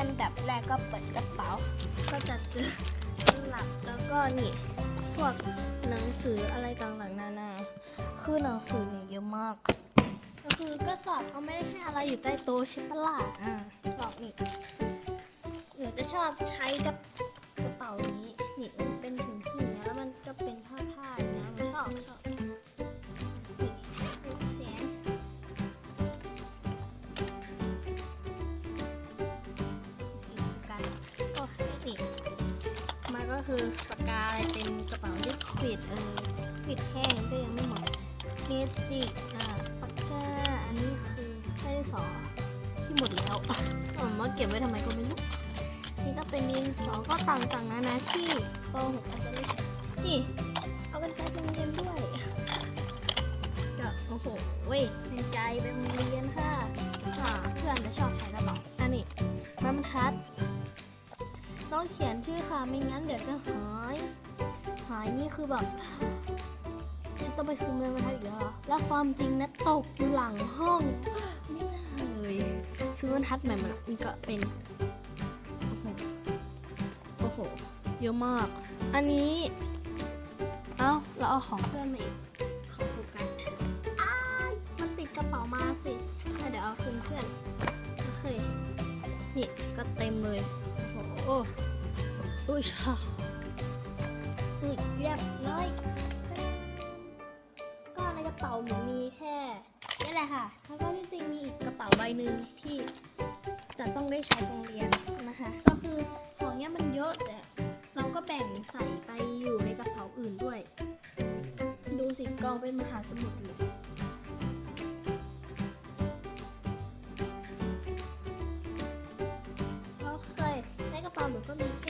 แรกก็เปิดกระเป๋า ก็จะเจอสลับแล้วก็นี่พวกหนังสืออะไรต่างๆนานาคือหนังสือเนี่ยเยอะมากก็คือก็สอบเขาไม่ได้ให้อะไรอยู่ใต้โต๊ะใช่ปะล่ะอ่ากระสอบนี่หนูจะชอบใช้กับกระเป๋านี้ คือปากกาอะไรเป็นกระเป๋าลิควิดเออลิควิดแห้งก็ยังไม่หมดเมจิกอะปากกาอันนี้คือไส้สอที่หมดแล้วผมว่าเก็บไว้ทำไมก็ไม่รู้นี่ก็เป็นดินสอก็ต่างๆนานาที่ป .6 อาจจะไม่ใช่นี่เอากันไกลไปโรงเรียนด้วยก็โอ้โหเว้ยกันไกลไปโรงเรียน ชื่อค่ะไม่งั้นเดี๋ยวจะหาย หายนี่คือแบบฉันต้องไปซื้อไม้บรรทัดอีกแล้วเหรอแล้วความจริงนะตกอยู่หลังห้องไม่น่าเลยซื้อบรรทัดใหม่มานี่ก็เป็นโอ้โหเยอะมาก อันนี้เอ้าเราเอาของเพื่อนมาอีกของโฟกัสมันติดกระเป๋ามาสิเดี๋ยวเอาคืนเพื่อนโอเคนี่ก็เต็มเลยโอ้โห อุ้ยชาอือเรียบร้อย ก็ในกระเป๋าหนูมีแค่นี่แหละค่ะ แล้วก็ที่จริงมีอีกกระเป๋าใบหนึ่งที่จะต้องได้ใช้โรงเรียนนะคะ ก็คือของเนี้ยมันเยอะแต่เราก็แบ่งใส่ไปอยู่ในกระเป๋าอื่นด้วย ดูสิกองเป็นมหาสมุทรเลยโอเคในกระเป๋าหนูก็มีแค่